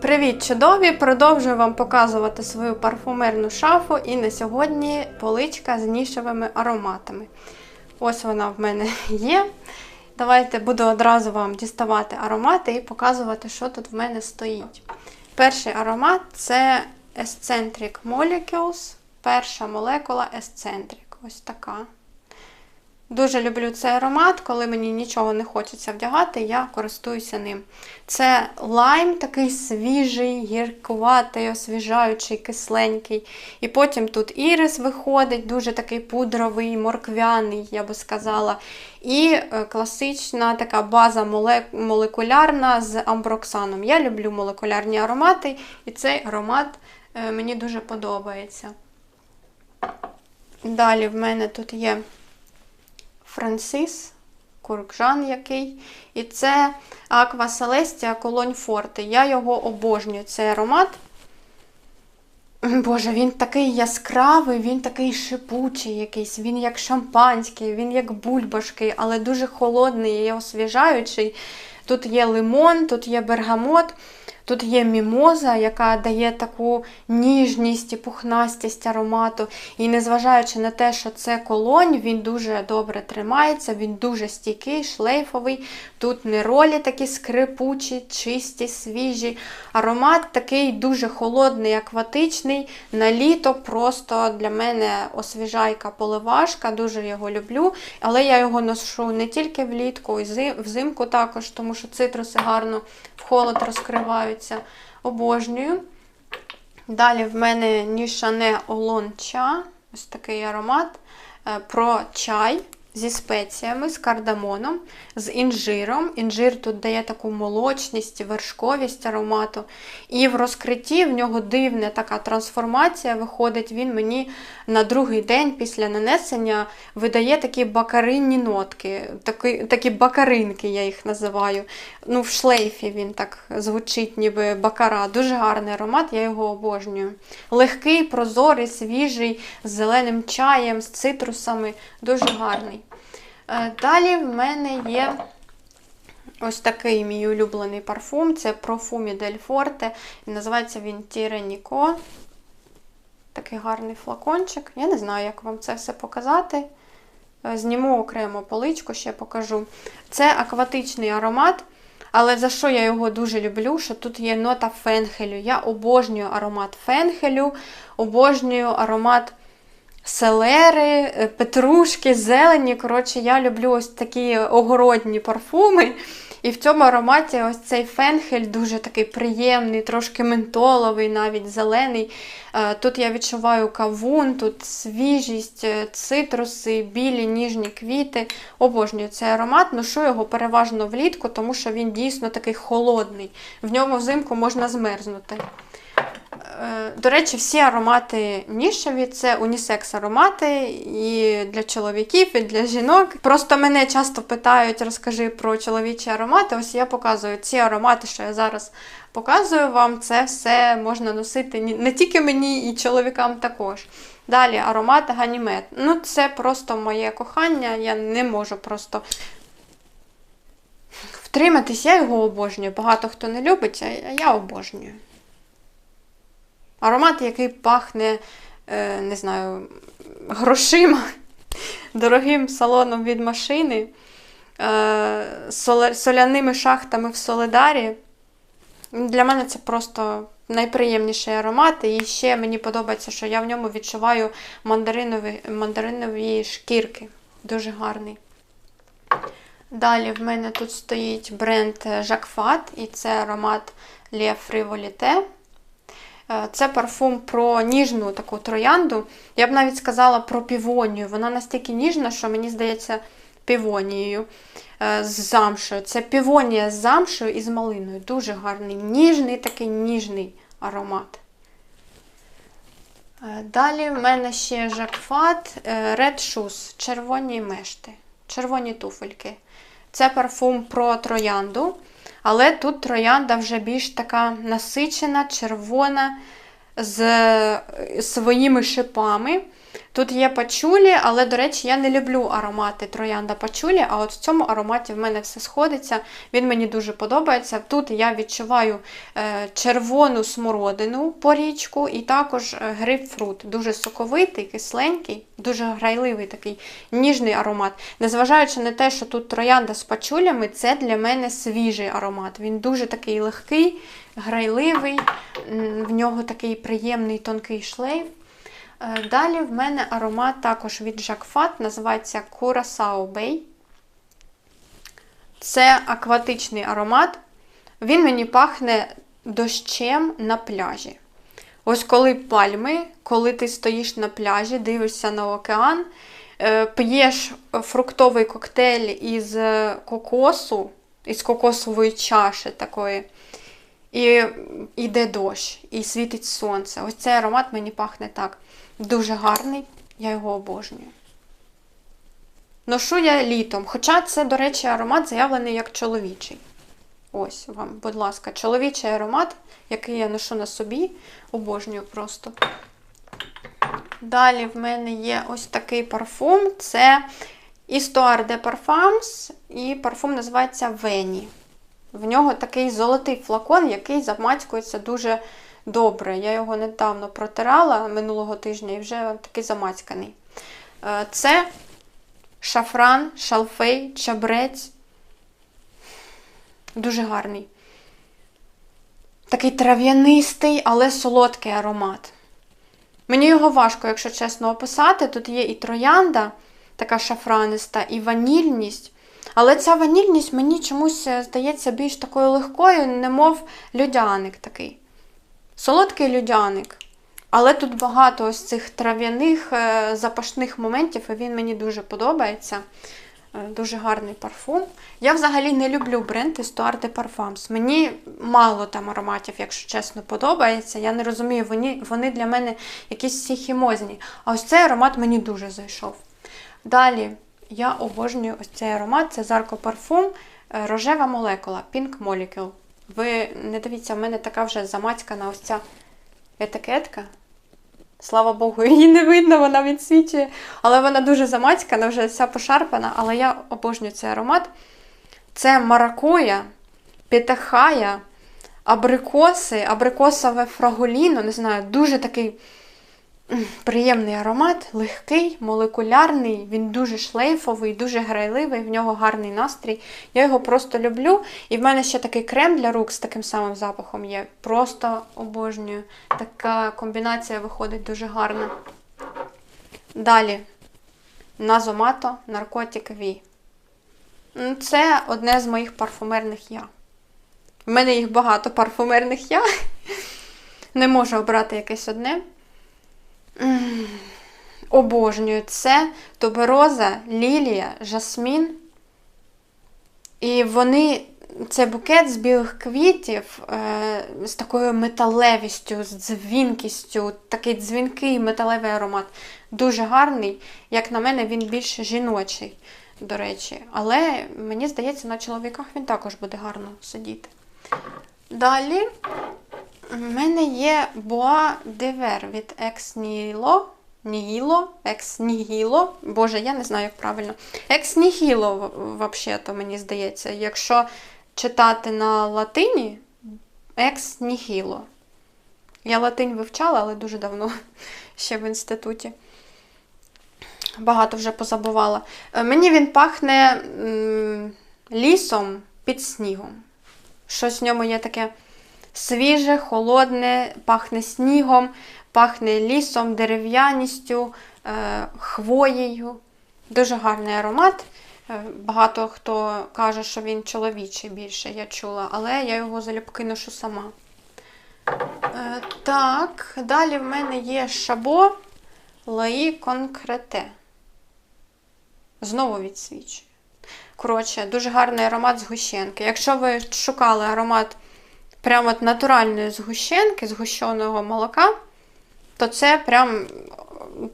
Привіт, чудові! Продовжую вам показувати свою парфумерну шафу. І на сьогодні поличка з нішевими ароматами. Ось вона в мене є. Давайте буду одразу вам діставати аромати і показувати, що тут в мене стоїть. Перший аромат це Eccentric Molecules. Перша молекула Eccentric. Ось така. Дуже люблю цей аромат, коли мені нічого не хочеться вдягати, я користуюся ним. Це лайм такий свіжий, гіркуватий, освіжаючий, кисленький. І потім тут ірис виходить, дуже такий пудровий, морквяний, я би сказала. І е, класична така база молекулярна з амброксаном. Я люблю молекулярні аромати, і цей аромат е, мені дуже подобається. Далі в мене тут є. Франсис, Куркжан який. І це Аква Селестія Колонь Форте. Я його обожнюю, цей аромат. Боже, він такий яскравий, він такий шипучий якийсь, він як шампанський, він як бульбашки, але дуже холодний і освіжаючий. Тут є лимон, тут є бергамот, тут є мімоза, яка дає таку ніжність і пухнастість аромату. І незважаючи на те, що це колонь, він дуже добре тримається, він дуже стійкий, шлейфовий. Тут не ролі такі скрипучі, чисті, свіжі. Аромат такий дуже холодний, акватичний. На літо просто для мене освіжайка поливашка, дуже його люблю. Але я його ношу не тільки влітку, і взимку також, тому що цитруси гарно в холод розкриваються. Обожнюю. Далі в мене Нішане Олон Ча, ось такий аромат е, про чай зі спеціями, з кардамоном, з інжиром. Інжир тут дає таку молочність, вершковість аромату. І в розкритті в нього дивна така трансформація виходить. Він мені на другий день після нанесення видає такі бакаринні нотки, такі, такі бакаринки, я їх називаю. Ну, в шлейфі він так звучить, ніби бакара. Дуже гарний аромат, я його обожнюю. Легкий, прозорий, свіжий, з зеленим чаєм, з цитрусами. Дуже гарний. Е, Далі в мене є ось такий мій улюблений парфум. Це Profumi Forte. І називається він Тіренико. Такий гарний флакончик. Я не знаю, як вам це все показати. Е, Зніму окремо поличку, ще покажу. Це акватичний аромат. Але за що я його дуже люблю? Що тут є нота фенхелю. Я обожнюю аромат фенхелю, обожнюю аромат селери, е, петрушки, зелені. Коротше, я люблю ось такі огородні парфуми. І в цьому ароматі ось цей фенхель дуже такий приємний, трошки ментоловий, навіть зелений. Е, Тут я відчуваю кавун, тут свіжість, е, цитруси, білі, ніжні квіти. Обожнюю цей аромат, ношу його переважно влітку, тому що він дійсно такий холодний. В ньому взимку можна змерзнути. Е, До речі, всі аромати нішеві це унісекс аромати і для чоловіків, і для жінок. Просто мене часто питають, розкажи про чоловічі аромати. Ось я показую ці аромати, що я зараз показую вам, це все можна носити не тільки мені, і чоловікам також. Далі аромат ганімет. Ну, це просто моє кохання, я не можу просто втриматись, я його обожнюю. Багато хто не любить, а я обожнюю. Аромат, який пахне, е, не знаю, грошима, дорогим салоном від машини, е, соляними шахтами в Соледарі. Для мене це просто найприємніший аромат. І ще мені подобається, що я в ньому відчуваю мандаринові, мандаринові шкірки. Дуже гарний. Далі в мене тут стоїть бренд Jacquard, і це аромат Le Frivolité. Е, Це парфум про ніжну таку троянду. Я б навіть сказала про півонію. Вона настільки ніжна, що мені здається півонією е, з замшою. Це півонія з замшою і з малиною. Дуже гарний, ніжний такий ніжний аромат. Е, Далі в мене ще Жакфат Red Shoes, червоні мешти, червоні туфельки. Це парфум про троянду. Але тут троянда вже більш така насичена, червона, з своїми шипами. Тут є пачулі, але, до речі, я не люблю аромати троянда пачулі, а от в цьому ароматі в мене все сходиться. Він мені дуже подобається. Тут я відчуваю е, червону смородину порічку і також е, грейпфрут. Дуже соковитий, кисленький, дуже грайливий такий ніжний аромат. Незважаючи на те, що тут троянда з пачулями, це для мене свіжий аромат. Він дуже такий легкий, грайливий, в нього такий приємний тонкий шлейф. Е, далі в мене аромат також від Жакфат, називається Curaçao Bay. Це акватичний аромат. Він мені пахне дощем на пляжі. Ось коли пальми, коли ти стоїш на пляжі, дивишся на океан, е, п'єш фруктовий коктейль із кокосу, із кокосової чаші такої. І йде дощ, і світить сонце. Ось цей аромат мені пахне так. Дуже гарний, я його обожнюю. Ношу я літом. Хоча це, до речі, аромат заявлений як чоловічий. Ось вам, будь ласка, чоловічий аромат, який я ношу на собі, обожнюю просто. Далі в мене є ось такий парфум. Це Histoire de Parfums, і парфум називається Вені. В нього такий золотий флакон, який замацькується дуже добре. Я його недавно протирала минулого тижня і вже такий замацьканий. Е, це шафран, шалфей, чабрець. Дуже гарний. Такий трав'янистий, але солодкий аромат. Мені його важко, якщо чесно, описати. Тут є і троянда, така шафраниста, і ванільність. Але ця ванільність мені чомусь е, здається більш такою легкою, немов людяник такий. Солодкий людяник. Але тут багато ось цих трав'яних е, запашних моментів, і він мені дуже подобається. Е, дуже гарний парфум. Я взагалі не люблю бренд Histoire de Parfums. Мені мало там ароматів, якщо чесно, подобається. Я не розумію, вони вони для мене якісь всі хімозні. А ось цей аромат мені дуже зайшов. Далі я обожнюю ось цей аромат це Zarco Parfum е, рожева молекула Pink Molecule. Ви не дивіться, в мене така вже замацькана ось ця етикетка. Слава Богу, її не видно, вона відсвічує. Але вона дуже замацькана, вже вся пошарпана, але я обожнюю цей аромат. Це маракуя, пітахая, абрикоси, абрикосове фраголіно, не знаю, дуже такий Приємний аромат, легкий, молекулярний, він дуже шлейфовий, дуже грайливий, в нього гарний настрій. Я його просто люблю. І в мене ще такий крем для рук з таким самим запахом є. Просто обожнюю. Така комбінація виходить дуже гарна. Далі Назомато Наркотик V. Це одне з моїх парфумерних я. В мене їх багато парфумерних я. Не можу обрати якесь одне. Обожнюю це тубероза, лілія, жасмін. І вони, це букет з білих квітів, е, з такою металевістю, з дзвінкістю, такий дзвінкий металевий аромат. Дуже гарний. Як на мене, він більш жіночий, до речі. Але мені здається, на чоловіках він також буде гарно сидіти. Далі у мене є Boa Девер від екс Нігіло. Боже, я не знаю, як правильно. Екс Нігіло, взагалі-то, мені здається. Якщо читати на латині, екс Нігіло. Я латинь вивчала, але дуже давно ще в інституті. Багато вже позабувала. Е, мені він пахне м лісом під снігом. Щось в ньому є таке свіже, холодне, пахне снігом, пахне лісом, дерев'яністю, е, хвоєю. Дуже гарний аромат. Е, багато хто каже, що він чоловічий більше, я чула, але я його залюбки ношу сама. Е, так, далі в мене є шабо Лаї Конкрете. Знову відсвічую. Коротше, дуже гарний аромат згущенки. Якщо ви шукали аромат прямо от натуральної згущенки, згущеного молока, то це прям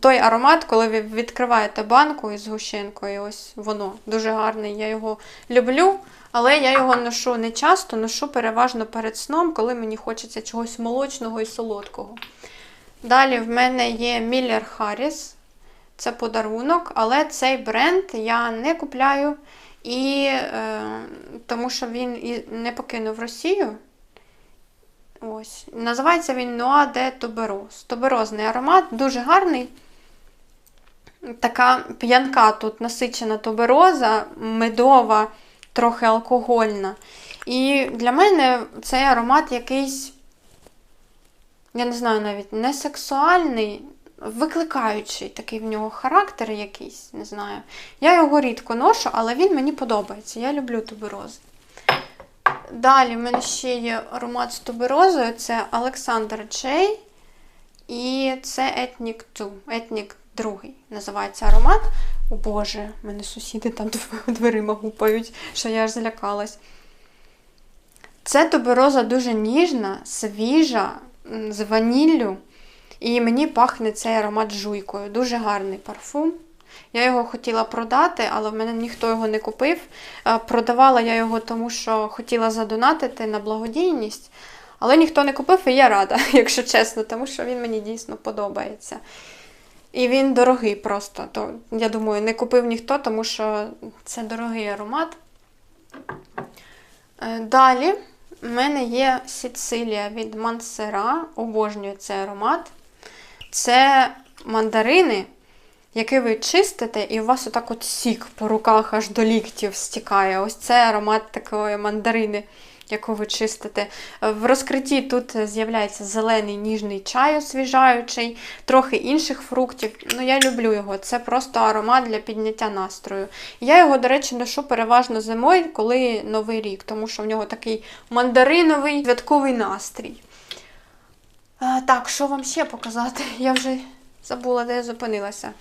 той аромат, коли ви відкриваєте банку із згущенкою, ось воно дуже гарний. Я його люблю. Але я його ношу не часто, ношу переважно перед сном, коли мені хочеться чогось молочного і солодкого. Далі в мене є Miller Harris. Це подарунок, але цей бренд я не купляю, і, е, тому що він і не покинув Росію. Ось. Називається він Noa de Tuberose. Туберозний аромат, дуже гарний. Така п'янка тут насичена тубероза, медова, трохи алкогольна. І для мене цей аромат якийсь, я не знаю навіть, не сексуальний, викликаючий такий в нього характер якийсь, не знаю. Я його рідко ношу, але він мені подобається. Я люблю туберози. Далі в мене ще є аромат з туберозою, це Олександр Джей. І це Ethnic 2. Ethnic 2 називається аромат. О Боже, мене сусіди там дверима гупають, що я аж злякалась. Це тубероза дуже ніжна, свіжа, з ваніллю. І мені пахне цей аромат жуйкою. Дуже гарний парфум. Я його хотіла продати, але в мене ніхто його не купив. Е, продавала я його, тому що хотіла задонатити на благодійність. Але ніхто не купив, і я рада, якщо чесно, тому що він мені дійсно подобається. І він дорогий просто. То, Я думаю, не купив ніхто, тому що це дорогий аромат. Е, далі в мене є Сіцилія від Мансера. Обожнюю цей аромат. Це мандарини, які ви чистите, і у вас отак от сік по руках аж до ліктів стікає. Ось це аромат такої мандарини, яку ви чистите. В розкритті тут з'являється зелений ніжний чай освіжаючий, трохи інших фруктів. Ну, я люблю його. Це просто аромат для підняття настрою. Я його, до речі, ношу переважно зимою, коли новий рік, тому що в нього такий мандариновий святковий настрій. Так, що вам ще показати? Я вже забула, де я зупинилася.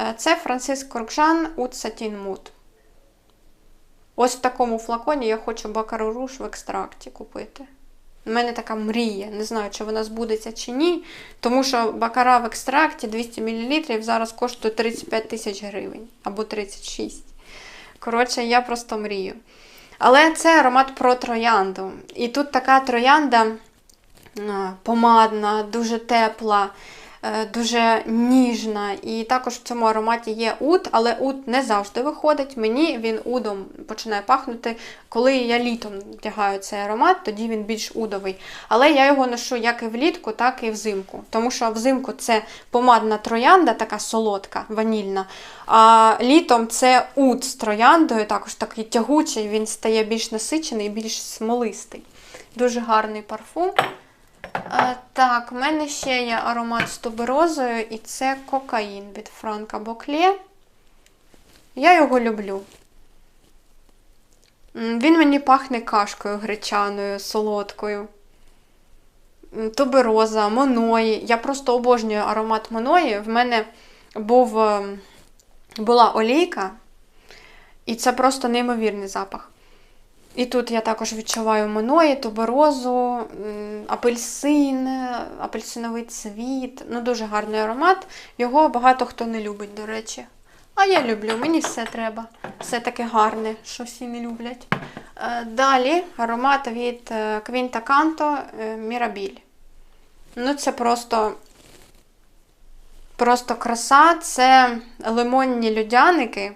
Е, це Франциск Коркжан Ут Сатін Мут. Ось в такому флаконі я хочу бакару руш в екстракті купити. У мене така мрія. Не знаю, чи вона збудеться чи ні. Тому що бакара в екстракті 200 мл зараз коштує 35 тисяч гривень або 36. Коротше, я просто мрію. Але це аромат про троянду. І тут така троянда помадна, дуже тепла, дуже ніжна. І також в цьому ароматі є ут, але ут не завжди виходить. Мені він удом починає пахнути, коли я літом вдягаю цей аромат, тоді він більш удовий. Але я його ношу як і влітку, так і взимку. Тому що взимку це помадна троянда, така солодка, ванільна. А літом це ут з трояндою, також такий тягучий, він стає більш насичений, більш смолистий. Дуже гарний парфум. А, Так, в мене ще є аромат з туберозою, і це кокаїн від Франка Боклє. Я його люблю. Він мені пахне кашкою гречаною, солодкою. Тубероза, моної. Я просто обожнюю аромат моної. В мене був, ем, була олійка, і це просто неймовірний запах. І тут я також відчуваю моної, туберозу, апельсин, апельсиновий цвіт. Ну, дуже гарний аромат. Його багато хто не любить, до речі. А я люблю, мені все треба. Все таке гарне, що всі не люблять. Е, далі аромат від Квінта Канто Мірабіль. Ну, це просто просто краса, це лимонні людяники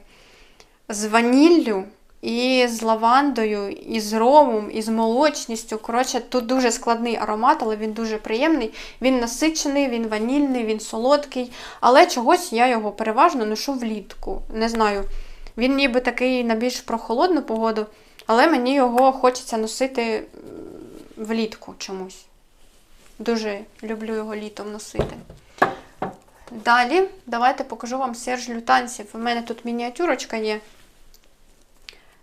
з ваніллю. І з лавандою, і з ромом, і з молочністю. Коротше, тут дуже складний аромат, але він дуже приємний. Він насичений, він ванільний, він солодкий. Але чогось я його переважно ношу влітку. Не знаю. Він ніби такий на більш прохолодну погоду, але мені його хочеться носити влітку чомусь. Дуже люблю його літом носити. Далі, давайте покажу вам серж лютанців. У мене тут мініатюрочка є.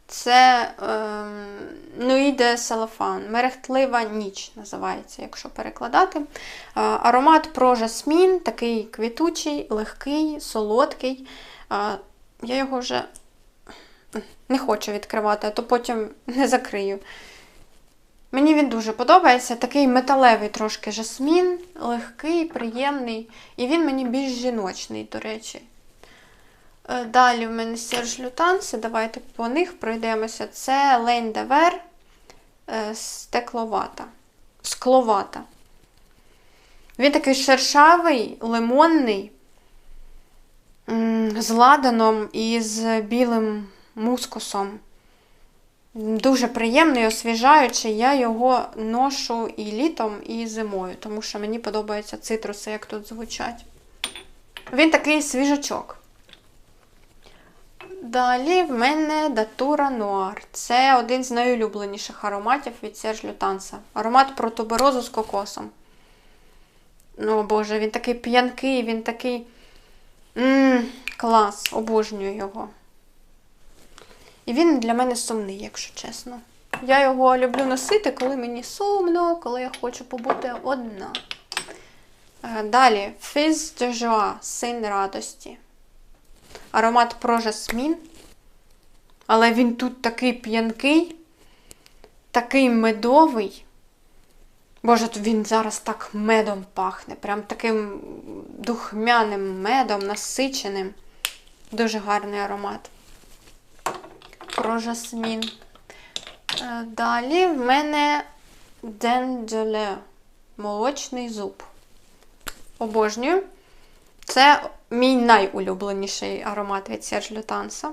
Це ем, Нуїде Салафан. Мерехтлива ніч називається, якщо перекладати. Е, аромат про жасмін, такий квітучий, легкий, солодкий. Е, я його вже не хочу відкривати, а то потім не закрию. Мені він дуже подобається. Такий металевий трошки жасмін, легкий, приємний. І він мені більш жіночний, до речі. Е, Далі в мене Серж Лютанси, давайте по них пройдемося. Це Лейн Девер е, стекловата, скловата. Він такий шершавий, лимонний, з ладаном і з білим мускусом. Дуже приємний, освіжаючий. Я його ношу і літом, і зимою, тому що мені подобаються цитруси, як тут звучать. Він такий свіжачок. Далі в мене датура нуар. Це один з найулюбленіших ароматів від Серж Лютанса. Аромат про туберозу з кокосом. Ну, боже, він такий п'янкий, він такий. Ммм, клас, обожнюю його. І він для мене сумний, якщо чесно. Я його люблю носити, коли мені сумно, коли я хочу побути одна. Е, Далі Fizz Joie, син радості. Аромат про жасмін. Але він тут такий п'янкий, такий медовий. Боже, він зараз так медом пахне. Прям таким духмяним медом, насиченим. Дуже гарний аромат. Про жасмін. Е, Далі в мене денджеле. Молочний зуб. Обожнюю. Це мій найулюбленіший аромат від Серж Лютанса.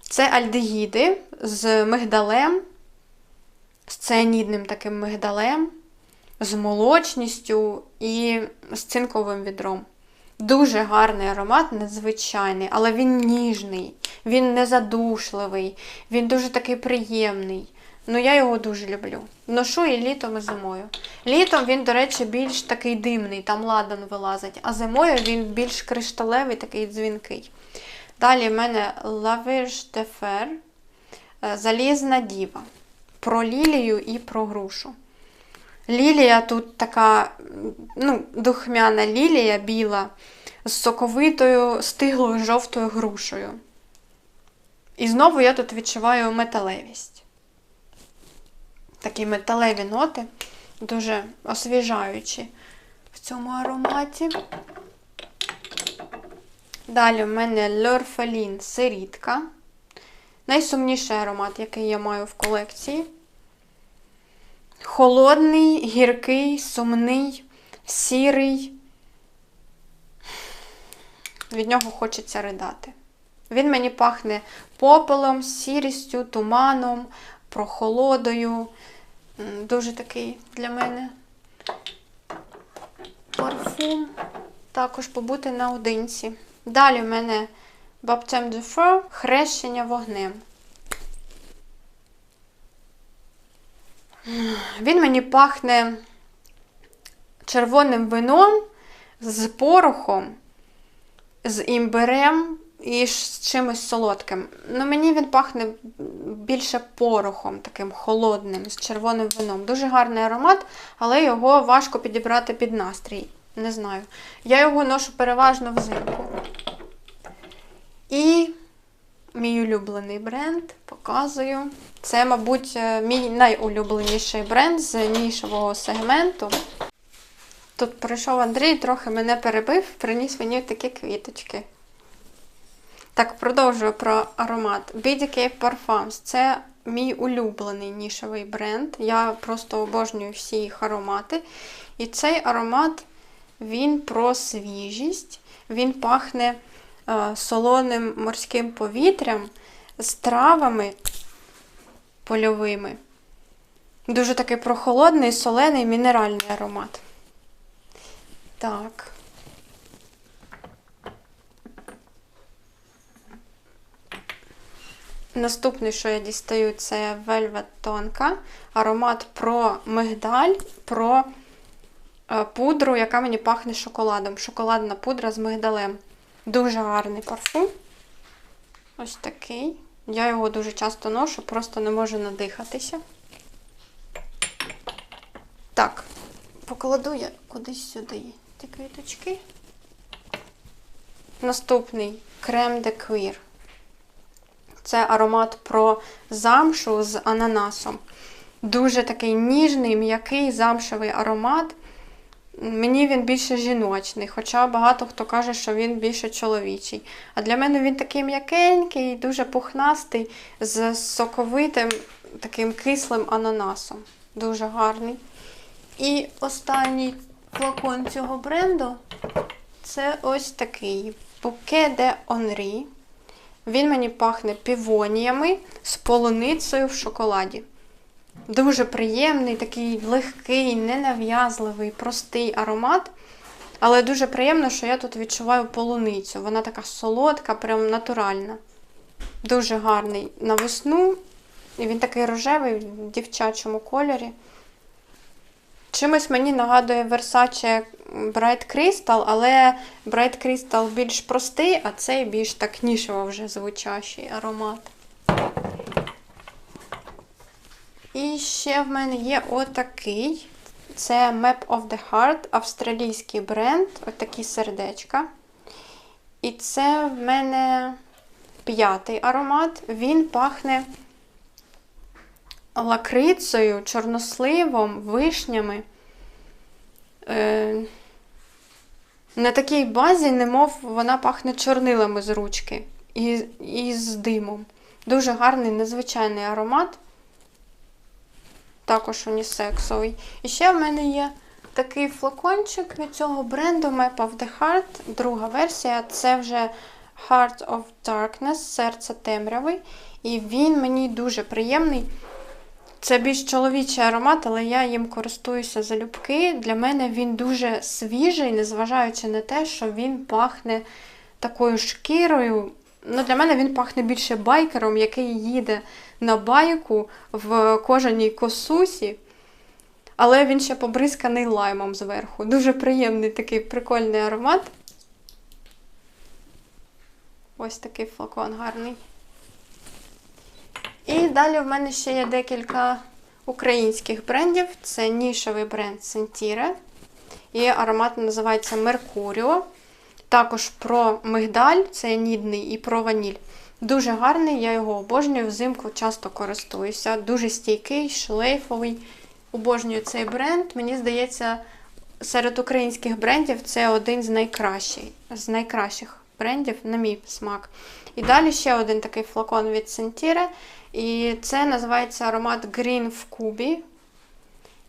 Це альдегіди з мигдалем, з цианідним таким мигдалем, з молочністю і з цинковим відром. Дуже гарний аромат, надзвичайний, але він ніжний, він не задушливий, він дуже такий приємний. Ну, я його дуже люблю. Ношу і літом, і зимою. Літом він, до речі, більш такий димний, там ладан вилазить, а зимою він більш кришталевий, такий дзвінкий. Далі в мене de Fer, е, Залізна діва. Про лілію і про грушу. Лілія тут така ну, духмяна лілія біла з соковитою, стиглою жовтою грушею. І знову я тут відчуваю металевість. Такі металеві ноти, дуже освіжаючі в цьому ароматі. Далі в мене L'Orpheline сирітка. Найсумніший аромат, який я маю в колекції. Холодний, гіркий, сумний, сірий. Від нього хочеться ридати. Він мені пахне попелом, сірістю, туманом, прохолодою. Дуже такий для мене парфум. Також побути наодинці. Далі в мене Baptême de Feu, хрещення вогнем. Він мені пахне червоним вином з порохом, з імбирем і з чимось солодким. Ну, мені він пахне більше порохом, таким холодним, з червоним вином. Дуже гарний аромат, але його важко підібрати під настрій. Не знаю. Я його ношу переважно взимку. І мій улюблений бренд показую. Це, мабуть, е, мій найулюбленіший бренд з нішового сегменту. Тут прийшов Андрій, трохи мене перебив, приніс мені такі квіточки. Так, продовжую про аромат. BD Cave Parfums. Це мій улюблений нішовий бренд. Я просто обожнюю всі їх аромати. І цей аромат, він про свіжість, він пахне е, солоним морським повітрям з травами польовими. Дуже такий прохолодний, солений, мінеральний аромат. Так. Наступне, що я дістаю, це Velvet Тонка. Аромат про мигдаль, про е, пудру, яка мені пахне шоколадом. Шоколадна пудра з мигдалем. Дуже гарний парфум. Ось такий. Я його дуже часто ношу, просто не можу надихатися. Так, покладу я кудись сюди ці квіточки. Наступний крем де Queer. Це аромат про замшу з ананасом. Дуже такий ніжний, м'який замшевий аромат. Мені він більше жіночний, хоча багато хто каже, що він більше чоловічий. А для мене він такий м'якенький, дуже пухнастий, з соковитим таким кислим ананасом. Дуже гарний. І останній флакон цього бренду це ось такий Bouquet de Henri. Він мені пахне півоніями з полуницею в шоколаді. Дуже приємний, такий легкий, ненав'язливий, простий аромат. Але дуже приємно, що я тут відчуваю полуницю. Вона така солодка, прям натуральна. Дуже гарний на весну. І він такий рожевий в дівчачому кольорі. Чимось мені нагадує Versace Bright Crystal, але Bright Crystal більш простий, а цей більш так нішево вже звучащий аромат. І ще в мене є отакий. Це Map of the Heart, австралійський бренд, отакі сердечка. І це в мене п'ятий аромат. Він пахне лакрицею, чорносливом, вишнями. Е, на такій базі, немов вона пахне чорнилами з ручки і, і з димом. Дуже гарний, незвичайний аромат. Також унісексовий. І ще в мене є такий флакончик від цього бренду Map of the Heart. Друга версія це вже Heart of Darkness, серце темряви. І він мені дуже приємний. Це більш чоловічий аромат, але я їм користуюся залюбки. Для мене він дуже свіжий, незважаючи на те, що він пахне такою шкірою. Ну, Для мене він пахне більше байкером, який їде на байку в кожаній косусі. Але він ще побризканий лаймом зверху. Дуже приємний такий прикольний аромат. Ось такий флакон гарний. І далі в мене ще є декілька українських брендів. Це нішевий бренд Sentire. І аромат називається Меркуріо. Також про мигдаль, це нідний, і про ваніль. Дуже гарний, я його обожнюю, взимку часто користуюся. Дуже стійкий, шлейфовий. Обожнюю цей бренд. Мені здається, серед українських брендів це один з найкращих, з найкращих брендів, на мій смак. І далі ще один такий флакон від Sentire. І це називається аромат Green в кубі.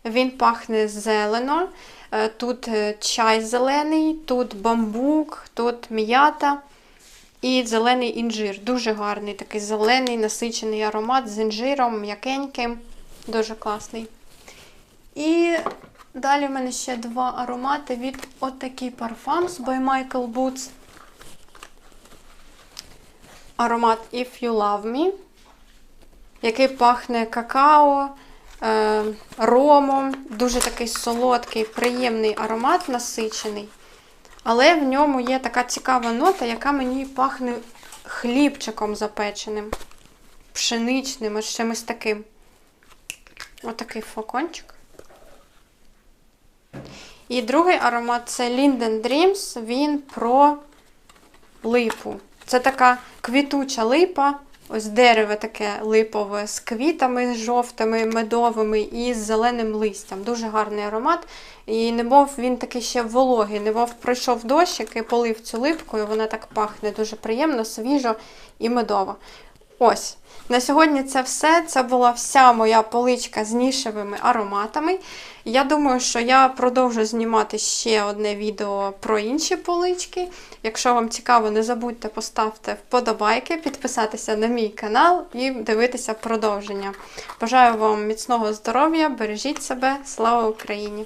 Він пахне зелено. Е, Тут е, чай зелений, тут бамбук, тут м'ята і зелений інжир. Дуже гарний такий зелений насичений аромат з інжиром, м'якеньким. Дуже класний. І далі в мене ще два аромати від отакий Parfums by Michael Boots. Аромат If You Love Me, який пахне какао, е, ромом. Дуже такий солодкий, приємний аромат насичений. Але в ньому є така цікава нота, яка мені пахне хлібчиком запеченим, пшеничним, ось чимось таким. Отакий флакончик. І другий аромат це Linden Dreams. Він про липу. Це така квітуча липа. Ось дерево таке липове з квітами жовтими, медовими і з зеленим листям. Дуже гарний аромат. І немов він такий ще вологий, немов пройшов дощик і полив цю липку, і вона так пахне дуже приємно, свіжо і медово. Ось. На сьогодні це все. Це була вся моя поличка з нішевими ароматами. Я думаю, що я продовжу знімати ще одне відео про інші полички. Якщо вам цікаво, не забудьте поставити вподобайки, підписатися на мій канал і дивитися продовження. Бажаю вам міцного здоров'я, бережіть себе, слава Україні!